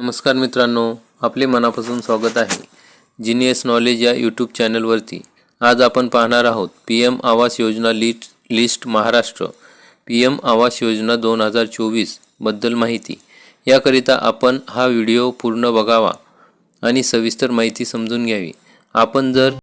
नमस्कार मित्रांनो आपले मनापासून स्वागत आहे. जिनियस नॉलेज या यूट्यूब चॅनलवरती आज आपण पाहणार आहोत P M Awas Yojana list list Maharashtra. P M Awas Yojana दोन हजार चोवीसबद्दल माहिती. याकरिता आपण हा व्हिडिओ पूर्ण बघावा आणि सविस्तर माहिती समजून घ्यावी. आपण जर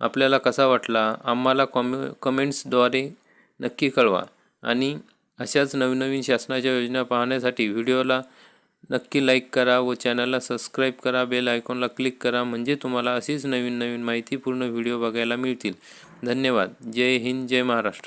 आपल्याला कसा वाटला आम्हाला कॉमे कमेंट्सद्वारे नक्की कळवा. आणि अशाच नवीन नवीन शासनाच्या योजना पाहण्यासाठी व्हिडिओला नक्की लाईक करा व चॅनलला सबस्क्राईब करा बेल आयकॉनला क्लिक करा म्हणजे तुम्हाला अशीच नवीन नवीन माहितीपूर्ण व्हिडिओ बघायला मिळतील. धन्यवाद. जय हिंद जय महाराष्ट्र.